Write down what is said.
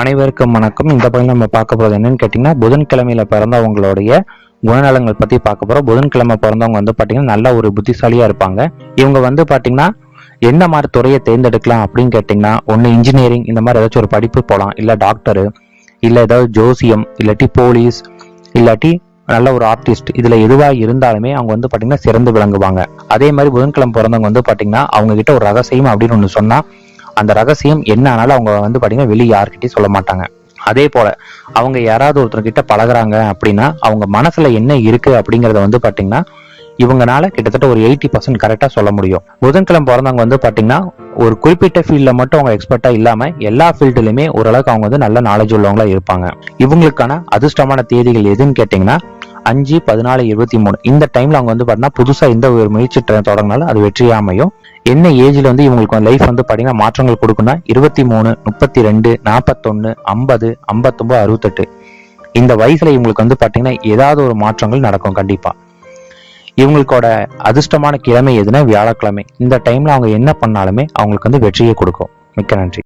அனைவருக்கும் வணக்கம். இந்த பகுதியில் நம்ம பார்க்க போகிறது என்னன்னு கேட்டிங்கன்னா புதன்கிழமையில பிறந்தவங்களுடைய குணநலங்கள் பற்றி பார்க்க போகிறோம் புதன்கிழமை பிறந்தவங்க வந்து பார்த்தீங்கன்னா நல்ல ஒரு புத்திசாலியாக இருப்பாங்க. இவங்க வந்து பார்த்தீங்கன்னா என்ன மாதிரி துறையை தேர்ந்தெடுக்கலாம் அப்படின்னு கேட்டிங்கன்னா ஒன்று இன்ஜினியரிங் இந்த மாதிரி ஏதாச்சும் ஒரு படிப்பு போகலாம் இல்லை டாக்டரு இல்லை ஏதாவது ஜோசியம் இல்லாட்டி போலீஸ் இல்லாட்டி நல்ல ஒரு ஆர்டிஸ்ட் இதில் எதுவாக இருந்தாலுமே அவங்க வந்து பார்த்திங்கன்னா சிறந்து விளங்குவாங்க. அதே மாதிரி புதன்கிழமை பிறந்தவங்க வந்து பார்த்திங்கன்னா அவங்க கிட்ட ஒரு ரகசியம் அப்படின்னு ஒன்று சொன்னால் அந்த ரகசியம் என்ன ஆனாலும் அவங்க வந்து பார்த்தீங்கன்னா வெளியே யார்கிட்டயும் சொல்ல மாட்டாங்க. அதே போல அவங்க யாராவது ஒருத்தர்கிட்ட பழகுறாங்க அப்படின்னா அவங்க மனசுல என்ன இருக்கு அப்படிங்கறத வந்து பாத்தீங்கன்னா இவங்கனால கிட்டத்தட்ட ஒரு எயிட்டி பர்சன்ட் கரெக்டாக சொல்ல முடியும். புதன்கிழமை பிறந்தவங்க வந்து பார்த்தீங்கன்னா ஒரு குறிப்பிட்ட ஃபீல்டில் மட்டும் அவங்க எக்ஸ்பர்ட்டாக இல்லாமல் எல்லா ஃபீல்டுலையுமே ஓரளவுக்கு அவங்க வந்து நல்ல நாலேஜ் உள்ளவங்களா இருப்பாங்க. இவங்களுக்கான அதிர்ஷ்டமான தேதிகள் எதுன்னு கேட்டிங்கன்னா அஞ்சு பதினாலு இருபத்தி மூணு. இந்த டைம்ல அவங்க வந்து பார்த்தீங்கன்னா புதுசா எந்த ஒரு முயற்சி தொடங்கினாலும் அது வெற்றியா அமையும். என்ன ஏஜ்ல வந்து இவங்களுக்கு லைஃப் வந்து பாத்தீங்கன்னா மாற்றங்கள் கொடுக்குன்னா இருபத்தி மூணு முப்பத்தி ரெண்டு நாற்பத்தொன்னு ஐம்பது ஐம்பத்தொன்பது அறுபத்தெட்டு. இந்த வயசுல இவங்களுக்கு வந்து பாத்தீங்கன்னா ஏதாவது ஒரு மாற்றங்கள் நடக்கும் கண்டிப்பா. இவங்களுக்கோட அதிர்ஷ்டமான கிழமை எதுனா வியாழக்கிழமை. இந்த டைம்ல அவங்க என்ன பண்ணாலுமே அவங்களுக்கு வந்து வெற்றியை கொடுக்கும். மிக்க நன்றி.